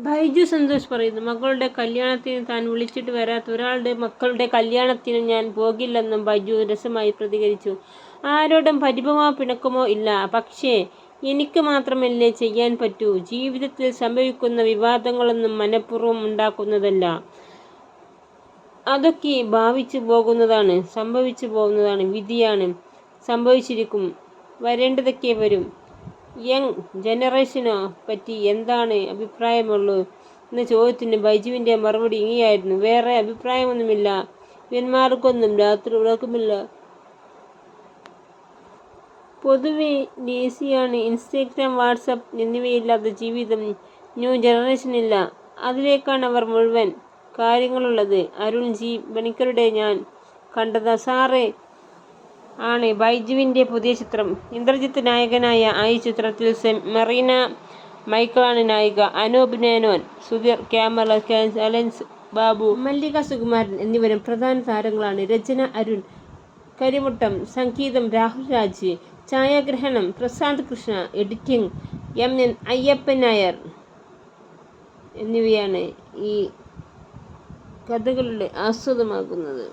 ബൈജു സന്തോഷ് പറയുന്നു മകളുടെ കല്യാണത്തിന് താൻ വിളിച്ചിട്ട് വരാത്ത ഒരാളുടെ മക്കളുടെ കല്യാണത്തിന് ഞാൻ പോകില്ലെന്നും ബൈജു രസമായി പ്രതികരിച്ചു. ആരോടും പരിഭവമോ പിണക്കമോ ഇല്ല. പക്ഷേ എനിക്ക് മാത്രമല്ലേ ചെയ്യാൻ പറ്റൂ. ജീവിതത്തിൽ സംഭവിക്കുന്ന വിവാദങ്ങളൊന്നും മനഃപൂർവം ഉണ്ടാക്കുന്നതല്ല. അതൊക്കെ ഭാവിച്ചു പോകുന്നതാണ് സംഭവിച്ചു പോകുന്നതാണ് വിധിയാണ്. സംഭവിച്ചിരിക്കും. വരേണ്ടതൊക്കെ വരും. യങ് ജനറേഷനെ പറ്റി എന്താണ് അഭിപ്രായമുള്ളൂ? എന്ന ചോദ്യത്തിന് ബൈജുവിന്റെ മറുപടി ഇങ്ങനെയായിരുന്നു വേറെ അഭിപ്രായമൊന്നുമില്ല. ഇവന്മാർക്കൊന്നും രാത്രി ഉറക്കമില്ല. പൊതുവെ ലേസിയാണ് ഇൻസ്റ്റഗ്രാം വാട്സപ്പ് എന്നിവയില്ലാത്ത ജീവിതം ന്യൂ ജനറേഷനില്ല. അതിലേക്കാണ് അവർ മുഴുവൻ കാര്യങ്ങളുള്ളത്. അരുൺ ജി ബണിക്കരുടെ ഞാൻ കണ്ടത്. സാറേ ആണ് ബൈജുവിന്റെ പുതിയ ചിത്രം. ഇന്ദ്രജിത്ത് നായകനായ ഈ ചിത്രത്തിൽ മെറീന മൈക്കിളാണ് നായിക. അനൂപ് നേനോൻ സുധീർ ക്യാമറ അലൻസ് ബാബു മല്ലിക സുകുമാരൻ എന്നിവരും പ്രധാന താരങ്ങളാണ്. രചന അരുൺ കരിമുട്ടം സംഗീതം രാഹുൽ രാജ് ഛായാഗ്രഹണം Prashanth Krishna editing M N Ayyappan Nair എന്നിവയാണ് ഈ കഥകളുടെ ആസ്വാദമാകുന്നത്.